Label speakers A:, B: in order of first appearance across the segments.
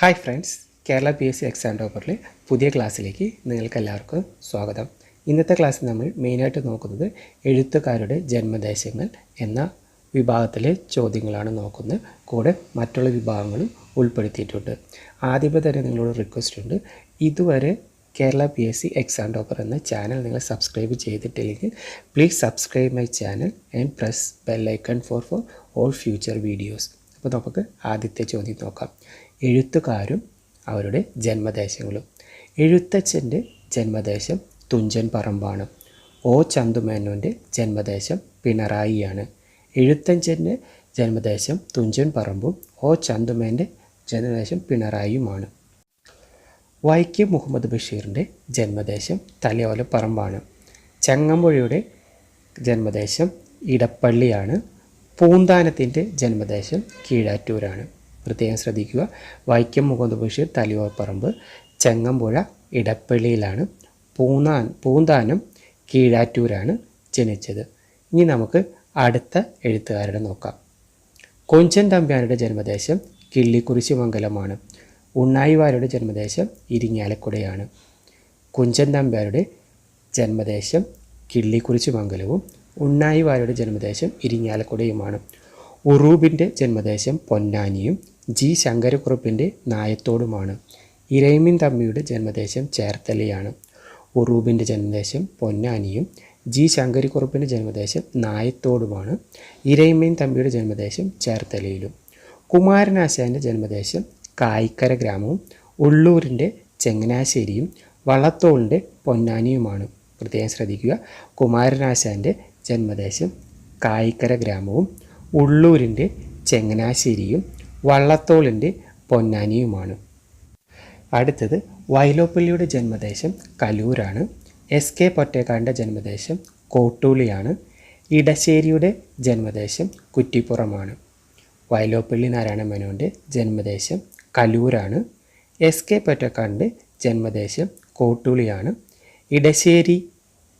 A: Hi friends Kerala P S C exam ടോപ്പറിലെ പുതിയ ക്ലാസ്സിലേക്ക് നിങ്ങൾക്ക് എല്ലാവർക്കും സ്വാഗതം. ഇന്നത്തെ ക്ലാസ്സിൽ നമ്മൾ മെയിനായിട്ട് നോക്കുന്നത് എഴുത്തുകാരുടെ ജന്മദേശങ്ങൾ എന്ന വിഭാഗത്തിലെ ചോദ്യങ്ങളാണ് നോക്കുന്നത്. കൂടെ മറ്റുള്ള വിഭാഗങ്ങളും ഉൾപ്പെടുത്തിയിട്ടുണ്ട്. ആദ്യമേ തന്നെ നിങ്ങളോട് റിക്വസ്റ്റ് ഉണ്ട്. ഇതുവരെ Kerala P S C exam topper എന്ന ചാനൽ നിങ്ങൾ സബ്സ്ക്രൈബ് ചെയ്തിട്ടില്ലെങ്കിൽ please subscribe my channel and press bell icon for for all future videos അപ്പോൾ നമുക്ക് ആദ്യത്തെ ചോദ്യം നോക്കാം. എഴുത്തുകാരും അവരുടെ ജന്മദേശങ്ങളും. എഴുത്തച്ഛന്റെ ജന്മദേശം തുഞ്ചൻ പറമ്പാണ്. ഒ. ചന്തുമേനോന്റെ ജന്മദേശം പിണറായിയാണ്. എഴുത്തച്ഛന്റെ ജന്മദേശം തുഞ്ചൻ പറമ്പും ഒ. ചന്തുമേന്റെ ജന്മദേശം പിണറായിയുമാണ്. വൈക്കം മുഹമ്മദ് ബഷീറിന്റെ ജന്മദേശം തലയോലപ്പറമ്പാണ് ചങ്ങമ്പുഴയുടെ ജന്മദേശം ഇടപ്പള്ളിയാണ്. പൂന്താനത്തിന്റെ ജന്മദേശം കീഴാറ്റൂരാണ്. പ്രത്യേകം ശ്രദ്ധിക്കുക. വൈക്കം മുഹമ്മദ് ബഷീർ തലയോലപ്പറമ്പ് ചെങ്ങമ്പുഴ ഇടപ്പള്ളിയിലാണ് പൂന്താൻ പൂന്താനം കീഴാറ്റൂരാണ് ജനിച്ചത്. ഇനി നമുക്ക് അടുത്ത എഴുത്തുകാരുടെ നോക്കാം. കൊഞ്ചൻ തമ്പ്യാരുടെ ജന്മദേശം കിള്ളിക്കുറിശി മംഗലമാണ്. ഉണ്ണായിവാരുടെ ജന്മദേശം ഇരിങ്ങാലക്കുടയാണ്. കുഞ്ചൻ തമ്പ്യാരുടെ ജന്മദേശം കിള്ളിക്കുറിശി മംഗലവും ഉണ്ണായിവാരുടെ ജന്മദേശം ഇരിങ്ങാലക്കുടയുമാണ്. ഉറൂബിന്റെ ജന്മദേശം പൊന്നാനിയും ജി ശങ്കരക്കുറുപ്പിന്റെ നായത്തോടുമാണ്. ഇരൈമിൻ തമ്മിയുടെ ജന്മദേശം ചേർത്തലയാണ്. ഉറൂബിന്റെ ജന്മദേശം പൊന്നാനിയും ജി ശങ്കരിക്കുറുപ്പിന്റെ ജന്മദേശം നായത്തോടുമാണ്. ഇരയിമ്മയും തമ്പിയുടെ ജന്മദേശം ചേർത്തലയിലും. കുമാരനാശാന്റെ ജന്മദേശം കായിക്കര ഗ്രാമവും ഉള്ളൂരിന്റെ ചെങ്ങനാശ്ശേരിയും വള്ളത്തോളിന്റെ പൊന്നാനിയുമാണ്. പ്രത്യേകം ശ്രദ്ധിക്കുക കുമാരനാശാന്റെ ജന്മദേശം കായിക്കര ഗ്രാമവും ഉള്ളൂരിന്റെ ചെങ്ങനാശ്ശേരിയും വള്ളത്തോളിന്റെ പൊന്നാനിയുമാണ്. അടുത്തത് വൈലോപ്പള്ളിയുടെ ജന്മദേശം കലൂരാണ്. എസ് കെ പൊറ്റേക്കാടിന്റെ ജന്മദേശം കോട്ടൂളിയാണ്. ഇടശ്ശേരിയുടെ ജന്മദേശം കുറ്റിപ്പുറമാണ്. വയലോപ്പള്ളി നാരായണ മേനോന്റെ ജന്മദേശം കലൂരാണ്. എസ് കെ പൊറ്റക്കാടിന്റെ ജന്മദേശം കോട്ടൂളിയാണ്. ഇടശ്ശേരി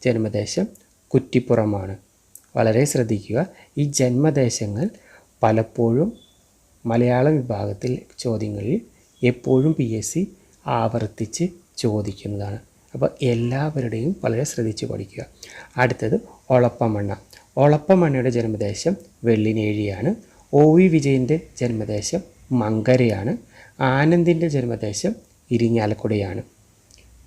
A: ജന്മദേശം കുറ്റിപ്പുറമാണ്. വളരെ ശ്രദ്ധിക്കുക. ഈ ജന്മദേശങ്ങൾ പലപ്പോഴും മലയാളം വിഭാഗത്തിൽ ചോദ്യങ്ങളിൽ എപ്പോഴും പി എസ് സി ആവർത്തിച്ച് ചോദിക്കുന്നതാണ്. അപ്പോൾ എല്ലാവരുടെയും വളരെ ശ്രദ്ധിച്ച് പഠിക്കുക. അടുത്തത് ഒളപ്പമണ്ണ. ഒളപ്പമണ്ണയുടെ ജന്മദേശം വെള്ളിനേഴിയാണ്. ഒ വി വിജയന്റെ ജന്മദേശം മങ്കരയാണ്. ആനന്ദിന്റെ ജന്മദേശം ഇരിങ്ങാലക്കുടയാണ്.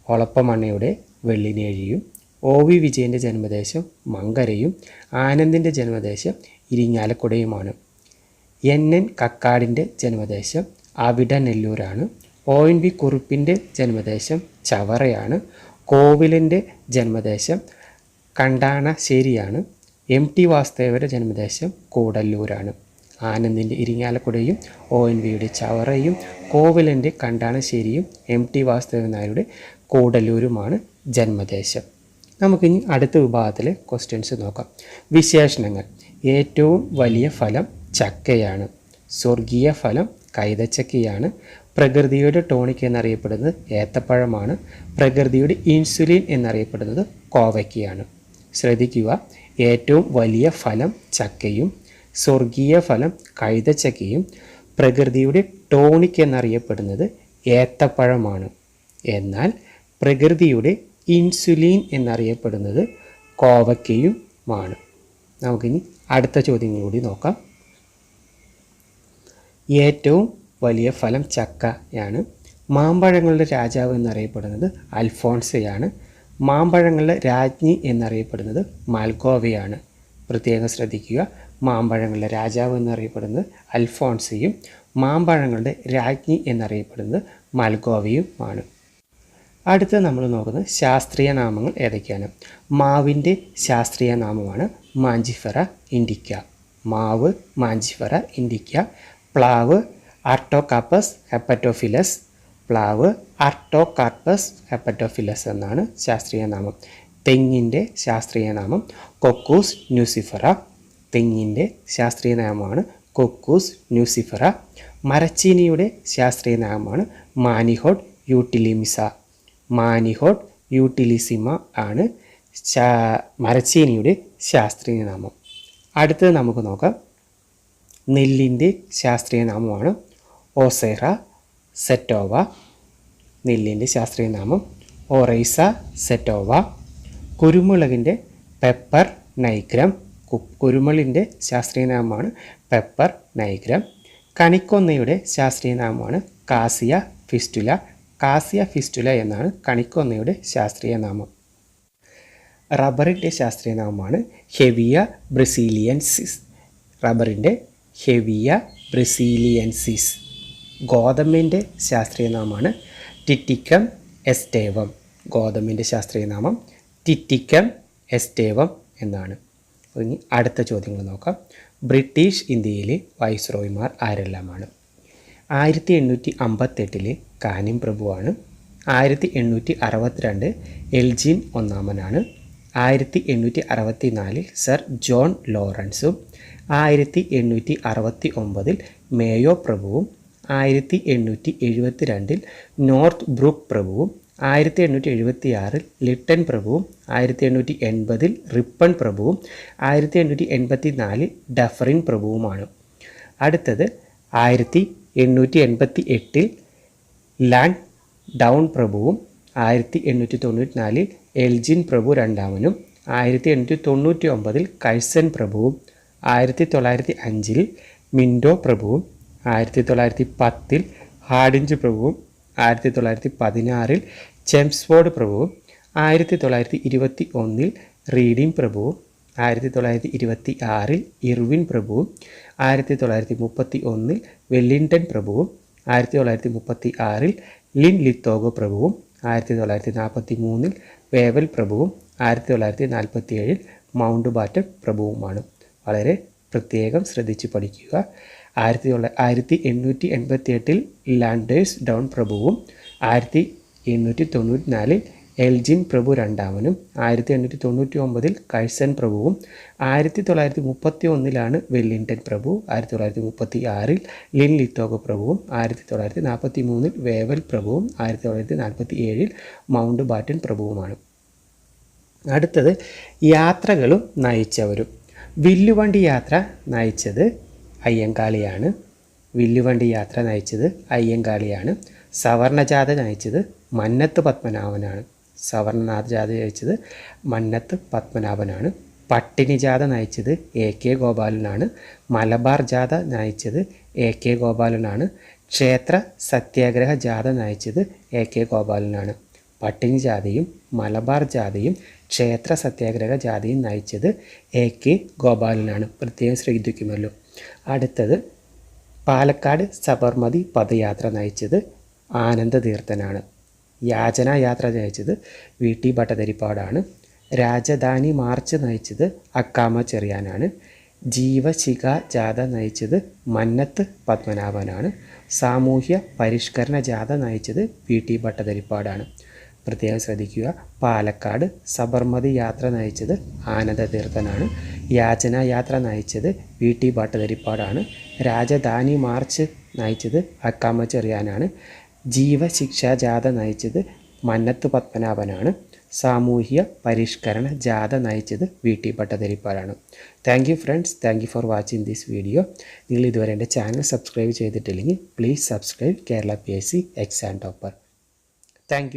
A: ഒളപ്പമണ്ണയുടെ വെള്ളിനേഴിയും ഒ വി വിജയന്റെ ജന്മദേശം മങ്കരയും ആനന്ദിന്റെ ജന്മദേശം ഇരിങ്ങാലക്കുടയുമാണ്. എൻ എൻ കക്കാടിന്റെ ജന്മദേശം അവിടനെല്ലൂരാണ്. ഒ എൻ വി കുറുപ്പിന്റെ ജന്മദേശം ചവറയാണ്. കോവിലിന്റെ ജന്മദേശം കണ്ടാണശ്ശേരിയാണ്. എം ടി വാസുദേവരുടെ ജന്മദേശം കൂടല്ലൂരാണ്. ആനന്ദിന്റെ ഇരിങ്ങാലക്കുടയും ഒ എൻ വിയുടെ ചവറയും കോവിലിന്റെ കണ്ടാണശ്ശേരിയും എം ടി വാസുദേവൻ നായരുടെ കൂടല്ലൂരുമാണ് ജന്മദേശം. നമുക്കിനി അടുത്ത വിഭാഗത്തിലെ ക്വസ്റ്റ്യൻസ് നോക്കാം. വിശേഷണങ്ങൾ. ഏറ്റവും വലിയ ഫലം ചക്കയാണ്. സ്വർഗീയ ഫലം കൈതച്ചക്കയാണ്. പ്രകൃതിയുടെ ടോണിക് എന്നറിയപ്പെടുന്നത് ഏത്തപ്പഴമാണ്. പ്രകൃതിയുടെ ഇൻസുലിൻ എന്നറിയപ്പെടുന്നത് കോവയ്ക്കയാണ്. ശ്രദ്ധിക്കുക ഏറ്റവും വലിയ ഫലം ചക്കയും സ്വർഗീയ ഫലം കൈതച്ചക്കയും പ്രകൃതിയുടെ ടോണിക് എന്നറിയപ്പെടുന്നത് ഏത്തപ്പഴമാണ്. എന്നാൽ പ്രകൃതിയുടെ ഇൻസുലിൻ എന്നറിയപ്പെടുന്നത് കോവക്കയുമാണ് നമുക്കിനി അടുത്ത ചോദ്യങ്ങൾ കൂടി നോക്കാം. ഏറ്റവും വലിയ ഫലം ചക്കയാണ്. മാമ്പഴങ്ങളുടെ രാജാവ് എന്നറിയപ്പെടുന്നത് അൽഫോൺസയാണ്. മാമ്പഴങ്ങളുടെ രാജ്ഞി എന്നറിയപ്പെടുന്നത് മാൽഗോവയാണ്. പ്രത്യേകം ശ്രദ്ധിക്കുക മാമ്പഴങ്ങളുടെ രാജാവ് എന്നറിയപ്പെടുന്നത് അൽഫോൺസയും മാമ്പഴങ്ങളുടെ രാജ്ഞി എന്നറിയപ്പെടുന്നത് മാൽഗോവയുമാണ്. അടുത്ത നമ്മൾ നോക്കുന്നത് ശാസ്ത്രീയ നാമങ്ങൾ ഏതൊക്കെയാണ്? മാവിന്റെ ശാസ്ത്രീയ നാമമാണ് മാഞ്ചിഫറ ഇൻഡിക്ക. മാവ് മാഞ്ചിഫറ ഇൻഡിക്ക. പ്ലാവ് ആർട്ടോകാപ്പസ് ഹെപ്പറ്റോഫിലസ്. പ്ലാവ് ആർട്ടോകാർപ്പസ് ഹെപ്പറ്റോഫിലസ് എന്നാണ് ശാസ്ത്രീയ നാമം. തെങ്ങിന്റെ ശാസ്ത്രീയ നാമം കൊക്കൂസ് ന്യൂസിഫറ. തെങ്ങിന്റെ ശാസ്ത്രീയ നാമമാണ് കൊക്കൂസ് ന്യൂസിഫറ. മരച്ചീനിയുടെ ശാസ്ത്രീയ നാമമാണ് മാനിഹോഡ് യൂട്ടിലിമിസ. മാനിഹോഡ് യൂട്ടിലിസിമ ആണ് മരച്ചീനിയുടെ ശാസ്ത്രീയ നാമം. അടുത്തത് നമുക്ക് നോക്കാം. നെല്ലിന്റെ ശാസ്ത്രീയ നാമമാണ് ഓസേറ സെറ്റോവ. നെല്ലിന്റെ ശാസ്ത്രീയ നാമം ഓറൈസ സെറ്റോവ. കുരുമുളകിന്റെ പെപ്പർ നൈഗ്രം. കു- കുരുമുളകിന്റെ ശാസ്ത്രീയ നാമമാണ് പെപ്പർ നൈഗ്രം. കണിക്കൊന്നയുടെ ശാസ്ത്രീയ നാമമാണ് കാസിയ ഫിസ്റ്റുല. കാസിയ ഫിസ്റ്റുല എന്നാണ് കണിക്കൊന്നയുടെ ശാസ്ത്രീയ നാമം. റബ്ബറിന്റെ ശാസ്ത്രീയ നാമമാണ് ഹെവിയ ബ്രസീലിയൻസിസ്. റബ്ബറിന്റെ ഹെവിയ ബ്രസീലിയൻസിസ്. ഗോതമ്പിന്റെ ശാസ്ത്രീയ നാമമാണ് ടിറ്റിക്കം എസ്റ്റേവം. ഗോതമ്പിന്റെ ശാസ്ത്രീയ നാമം ടിറ്റിക്കം എസ്റ്റേവം എന്നാണ്. ഇനി അടുത്ത ചോദ്യങ്ങൾ നോക്കാം. ബ്രിട്ടീഷ് ഇന്ത്യയിലെ വൈസ്രോയിമാർ ആരെല്ലാമാണ്? ആയിരത്തി എണ്ണൂറ്റി അമ്പത്തെട്ടിലെ കാനിം പ്രഭുവാണ്. ആയിരത്തി എണ്ണൂറ്റി അറുപത്തിരണ്ട് എൽജിൻ ഒന്നാമനാണ്. ആയിരത്തി എണ്ണൂറ്റി അറുപത്തി നാലിൽ സർ ജോൺ ലോറൻസും. ആയിരത്തി എണ്ണൂറ്റി അറുപത്തി ഒമ്പതിൽ മേയോ പ്രഭുവും. ആയിരത്തി എണ്ണൂറ്റി എഴുപത്തി രണ്ടിൽ നോർത്ത് ബ്രൂക്ക് പ്രഭുവും. ആയിരത്തി എണ്ണൂറ്റി എഴുപത്തി ആറിൽ ലിട്ടൻ പ്രഭുവും. ആയിരത്തി എണ്ണൂറ്റി എൺപതിൽ റിപ്പൺ പ്രഭുവും. ആയിരത്തി എണ്ണൂറ്റി എൺപത്തി നാലിൽ ഡഫറിൻ പ്രഭുവുമാണ്. അടുത്തത് ആയിരത്തി എണ്ണൂറ്റി എൺപത്തി എട്ടിൽ ലാൻഡ് ഡൗൺ പ്രഭുവും ആയിരത്തി എണ്ണൂറ്റി തൊണ്ണൂറ്റി നാലിൽ എൽജിൻ പ്രഭു രണ്ടാമനും ആയിരത്തി എണ്ണൂറ്റി തൊണ്ണൂറ്റി ഒമ്പതിൽ കൈസൻ പ്രഭുവും ആയിരത്തി തൊള്ളായിരത്തി അഞ്ചിൽ മിൻഡോ പ്രഭുവും ആയിരത്തി തൊള്ളായിരത്തി പത്തിൽ ഹാഡിഞ്ച് പ്രഭുവും ആയിരത്തി തൊള്ളായിരത്തി പതിനാറിൽ ചെംസ്ഫോർഡ് പ്രഭുവും ആയിരത്തി തൊള്ളായിരത്തി ഇരുപത്തി ഒന്നിൽ റീഡിംഗ് പ്രഭുവും ആയിരത്തി തൊള്ളായിരത്തി ഇരുപത്തി ആറിൽ ഇർവിൻ പ്രഭുവും ആയിരത്തി തൊള്ളായിരത്തി മുപ്പത്തി ഒന്നിൽ വെല്ലിംഗ്ടൺ പ്രഭുവും ആയിരത്തി തൊള്ളായിരത്തി മുപ്പത്തി ആറിൽ ലിൻ ലിത്തോഗോ പ്രഭുവും ആയിരത്തി തൊള്ളായിരത്തി നാൽപ്പത്തി മൂന്നിൽ വേവൽ പ്രഭുവും ആയിരത്തി തൊള്ളായിരത്തി നാൽപ്പത്തി ഏഴിൽ മൗണ്ട് ബാറ്റൻ പ്രഭുവുമാണ്. വളരെ പ്രത്യേകം ശ്രദ്ധിച്ച് പഠിക്കുക. ആയിരത്തി തൊള്ള ആയിരത്തി എണ്ണൂറ്റി എൺപത്തി എട്ടിൽ ലാൻഡേഴ്സ് ഡൗൺ പ്രഭുവും ആയിരത്തി എണ്ണൂറ്റി തൊണ്ണൂറ്റി നാലിൽ എൽജിൻ പ്രഭു രണ്ടാമനും ആയിരത്തി എണ്ണൂറ്റി തൊണ്ണൂറ്റി ഒമ്പതിൽ കൈസൻ പ്രഭുവും ആയിരത്തി തൊള്ളായിരത്തി മുപ്പത്തി ഒന്നിലാണ് വെല്ലിംഗ്ടൺ പ്രഭു ആയിരത്തി തൊള്ളായിരത്തി മുപ്പത്തി ആറിൽ ലിൻ ലിത്തോഗ പ്രഭുവും ആയിരത്തി തൊള്ളായിരത്തി നാൽപ്പത്തി മൂന്നിൽ വേവൽ പ്രഭുവും ആയിരത്തി തൊള്ളായിരത്തി നാൽപ്പത്തി ഏഴിൽ മൗണ്ട് ബാറ്റൻ പ്രഭുവുമാണ്. അടുത്തത് യാത്രകളും നയിച്ചവരും. വില്ലുവണ്ടി യാത്ര നയിച്ചത് അയ്യങ്കാളിയാണ്. വില്ലുവണ്ടി യാത്ര നയിച്ചത് അയ്യങ്കാളിയാണ്. സവർണജാഥ നയിച്ചത് മന്നത്ത് പത്മനാഭനാണ്. സവർണനാഥ ജാഥ നയിച്ചത് മന്നത്ത് പത്മനാഭനാണ്. പട്ടിണി ജാഥ നയിച്ചത് എ കെ ഗോപാലനാണ്. മലബാർ ജാഥ നയിച്ചത് എ കെ ഗോപാലനാണ്. ക്ഷേത്ര സത്യാഗ്രഹ ജാഥ നയിച്ചത് എ കെ ഗോപാലനാണ്. പട്ടിണി ജാഥയും മലബാർ ജാഥയും ക്ഷേത്ര സത്യാഗ്രഹ ജാഥയും നയിച്ചത് എ കെ ഗോപാലനാണ്. പ്രത്യേകം ശ്രദ്ധിക്കുമല്ലോ. അടുത്തത് പാലക്കാട് സബർമതി പദയാത്ര നയിച്ചത് ആനന്ദതീർത്ഥനാണ്. യാചന യാത്ര നയിച്ചത് വി ടി ഭട്ടതിരിപ്പാടാണ്. രാജധാനി മാർച്ച് നയിച്ചത് അക്കാമ ചെറിയാനാണ്. ജീവശിഖ ജാഥ നയിച്ചത് മന്നത്ത് പത്മനാഭനാണ്. സാമൂഹ്യ പരിഷ്കരണ ജാഥ നയിച്ചത് വി ടി ഭട്ടതിരിപ്പാടാണ്. പ്രത്യേകം ശ്രദ്ധിക്കുക പാലക്കാട് സബർമതി യാത്ര നയിച്ചത് ആനന്ദതീർത്ഥനാണ്. യാചന യാത്ര നയിച്ചത് വി ടി ഭട്ടതിരിപ്പാടാണ്. രാജധാനി മാർച്ച് നയിച്ചത് അക്കാമ ചെറിയാനാണ്. ജീവശിക്ഷാ ജാഥ നയിച്ചത് മന്നത്ത് പത്മനാഭനാണ്. സാമൂഹ്യ പരിഷ്കരണ ജാഥ നയിച്ചത് V T ഭട്ടതിരിപ്പാലാണ്. Thank you friends thank you for watching this video നിങ്ങൾ ഇതുവരെ എന്റെ ചാനൽ സബ്സ്ക്രൈബ് ചെയ്തിട്ടില്ലെങ്കിൽ please subscribe Kerala P S C exam topper thank